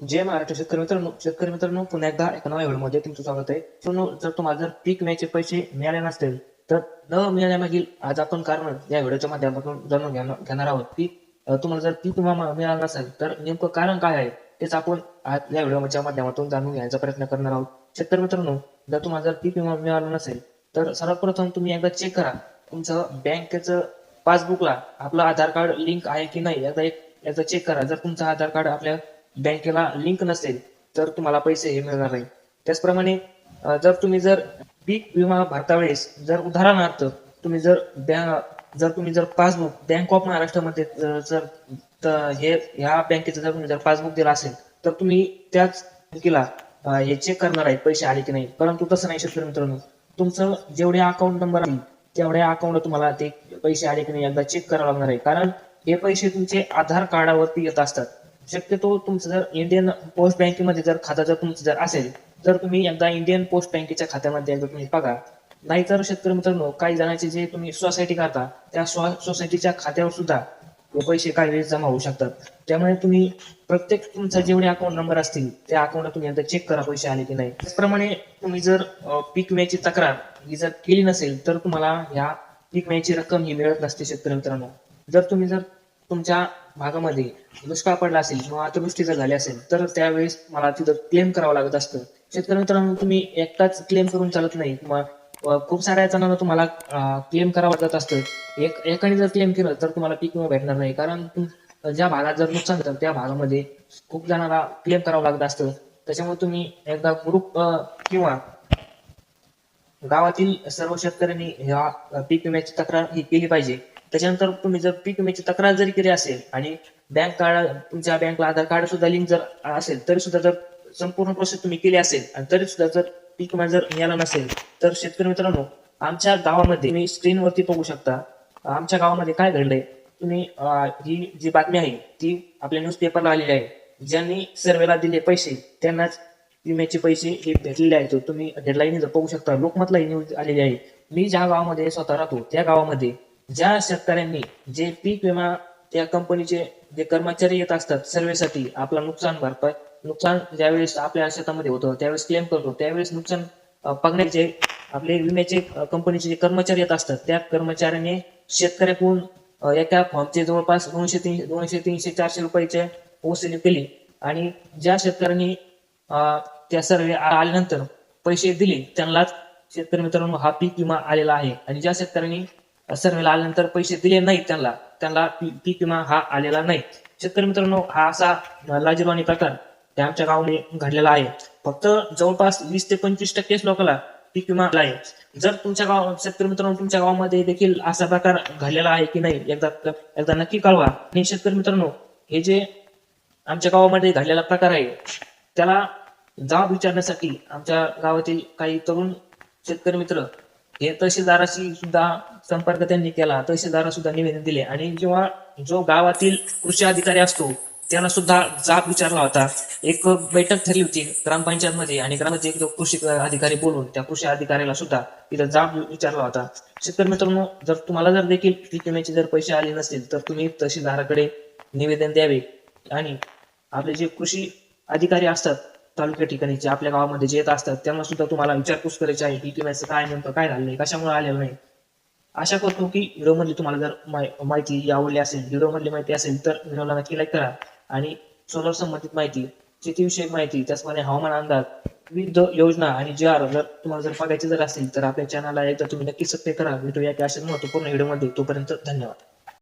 जय महाराष्ट्र शेतकरी मित्रांनो शेतकरी मित्रांनो पुन्हा एकदा एका नव्या व्हिडिओमध्ये तुमचं स्वागत आहे. मित्रांनो जर तुम्हाला जर पीक विम्याचे पैसे मिळाले नसतील तर न मिळाल्यामागील आज आपण कारण या व्हिडिओच्या माध्यमातून जाणून घेणार घेणार आहोत की तुम्हाला जर पीक विमा मिळाला नसेल तर नेमकं कारण काय आहे तेच आपण आज या व्हिडिओच्या माध्यमातून जाणून घ्यायचा प्रयत्न करणार आहोत. शेतकरी मित्रांनो जर तुम्हाला जर पीक विमा मिळाला नसेल तर सर्वप्रथम तुम्ही एकदा चेक करा तुमचं बँकेचं पासबुकला आपलं आधार कार्ड लिंक आहे की नाही एकदा एक एकदा चेक करा. जर तुमचं आधार कार्ड आपल्या बँकेला लिंक नसेल तर तुम्हाला पैसे हे मिळणार नाही. त्याचप्रमाणे जर तुम्ही जर पीक विमा भरता वेळेस जर उदाहरणार्थ तुम्ही जर जर तुम्ही जर पासबुक बँक ऑफ महाराष्ट्रामध्ये जर हे ह्या बँकेचं जर तुम्ही जर पासबुक दिलं असेल तर तुम्ही त्याच बँकेला हे चेक करणार आहे पैसे आले की नाही. परंतु तसं नाही शेतकरी मित्रांनो. तुमचं जेवढे अकाउंट नंबर आहे तेवढ्या अकाउंटला तुम्हाला ते पैसे आले की नाही एकदा चेक करावं लागणार आहे. कारण हे पैसे तुमचे आधार कार्डावरती येत असतात. शक्यतो तुमचं जर इंडियन पोस्ट बँकेमध्ये जर खातं जर तुमचं जर असेल तर तुम्ही एकदा इंडियन पोस्ट बँकेच्या खात्यामध्ये एकदा तुम्ही बघा. नाहीतर शेतकरी मित्रांनो काही जणांचे जे तुम्ही सोसायटी करता त्या सोसायटीच्या खात्यावर सुद्धा पैसे काही वेळेस जमा होऊ शकतात. त्यामुळे तुम्ही प्रत्येक तुमचा जेवढे अकाउंट नंबर असतील त्या अकाउंटला तुम्ही एकदा चेक करा पैसे आले की नाही. त्याचप्रमाणे तुम्ही जर पीक विम्याची तक्रार ही जर केली नसेल तर तुम्हाला ह्या पीक विम्याची रक्कम ही मिळत नसते शेतकरी मित्रांनो. जर तुम्ही जर तुमच्या भागामध्ये दुष्काळ पडला असेल किंवा अतिवृष्टी जर झाली असेल तर त्यावेळेस मला तिथं क्लेम करावं लागत असतं. शेतकरी मित्रांनो तुम्ही एकटाच क्लेम करून चालत नाही किंवा खूप साऱ्या जणांना तुम्हाला क्लेम करावं लागत असतं. एक एकाने जर क्लेम केलं तर तुम्हाला पीक विमा भेटणार नाही. कारण तुम- ज्या भागात जर नुकसान झालं त्या भागामध्ये खूप जणांना क्लेम करावं लागत असतं. त्याच्यामुळे तुम्ही एकदा ग्रुप किंवा गावातील सर्व शेतकऱ्यांनी ह्या पीक विम्याची तक्रार ही केली पाहिजे. त्याच्यानंतर तुम्ही जर पीक विम्याची तक्रार जरी केली असेल आणि बँक कार्ड तुमच्या बँकला आधार कार्ड सुद्धा लिंक जर असेल तरी सुद्धा जर संपूर्ण प्रोसेस तुम्ही केली असेल आणि तरी सुद्धा जर पीक विमा जर मिळाला नसेल तर शेतकरी मित्रांनो आमच्या गावामध्ये तुम्ही स्क्रीनवरती बघू शकता. आमच्या गावामध्ये काय घडलंय? तुम्ही ही जी बातमी आहे ती आपल्या न्यूजपेपरला आलेली आहे. ज्यांनी सर्वेला दिले पैसे त्यांनाच विम्याचे पैसे हे भेटलेले आहेत. तुम्ही हेडलाईन जर पाहू शकता लोकमतला ही न्यूज आलेली आहे. मी ज्या गावामध्ये स्वतः राहतो त्या गावामध्ये ज्या शेतकऱ्यांनी जे पीक विमा त्या कंपनीचे जे कर्मचारी येत असतात सर्वेसाठी आपला नुकसान भरपाई नुकसान ज्यावेळेस आपल्या शेतामध्ये होतं त्यावेळेस क्लेम करतो त्यावेळेस नुकसान पगण्याचे बघण्याचे आपले विम्याचे कंपनीचे जे कर्मचारी येत असतात त्या कर्मचाऱ्याने शेतकऱ्याकडून एका फॉर्मचे जवळपास दोनशे तीन दोनशे तीनशे चारशे रुपयाचे वसुली केली आणि ज्या शेतकऱ्यांनी त्या सर्वे आल्यानंतर पैसे दिले त्यांनाच शेतकरी मित्रांनो हा पीक विमा आलेला आहे. आणि ज्या शेतकऱ्यांनी सर्वेला आल्यानंतर पैसे दिले नाहीत त्यांना. त्यांना पीक विमा हा आलेला नाही. शेतकरी मित्रांनो हा असा लाजीरवाणी प्रकार त्या आमच्या गावाने घडलेला आहे. फक्त जवळपास वीस ते पंचवीस टक्केच लोकांना पीक विमा आला आहे. जर तुमच्या गाव शेतकरी मित्रांनो तुमच्या गावामध्ये देखील असा प्रकार घडलेला आहे की नाही एकदा एकदा नक्की कळवा. आणि शेतकरी मित्रांनो हे जे आमच्या गावामध्ये घडलेला प्रकार आहे त्याला जाब विचारण्यासाठी आमच्या गावातील काही तरुण शेतकरी मित्र हे तहसीलदाराशी सुद्धा संपर्क त्यांनी केला तहसीलदारा सुद्धा निवेदन दिले आणि जेव्हा जो गावातील कृषी अधिकारी असतो त्याला सुद्धा जाब विचारला होता. एक बैठक ठरली होती ग्रामपंचायत मध्ये आणि ग्रामपंचायत कृषी अधिकारी बोलून त्या कृषी अधिकाऱ्याला सुद्धा तिथं जाब विचारला होता. शेतकरी मित्रांनो जर तुम्हाला जर देखील पीक विम्याचे जर पैसे आले नसतील तर तुम्ही तहसीलदाराकडे निवेदन द्यावे. आणि आपले जे कृषी अधिकारी असतात तालुक्या ठिकाणी जे आपल्या गावामध्ये जे येत असतात त्यांना सुद्धा तुम्हाला विचारपूस करायची आहे पीक विम्याचं काय नेमकं काय झालंय कशामुळे आलेलं नाही? आशा करतो की व्हिडिओ मधली तुम्हाला जर माहिती आवडली असेल व्हिडिओ मधली माहिती असेल तर व्हिडिओला नक्की लाईक करा. आणि सोलर संबंधित माहिती शेतीविषयक माहिती त्याचप्रमाणे हवामान अंदाज विविध योजना आणि जे आर जर तुम्हाला जर बघायचे जर असेल तर आपल्या चॅनलला एकदा तुम्ही नक्की सबस्क्राईब करा. व्हिडिओ या की अशाच महत्त्वपूर्ण व्हिडिओमध्ये तोपर्यंत धन्यवाद.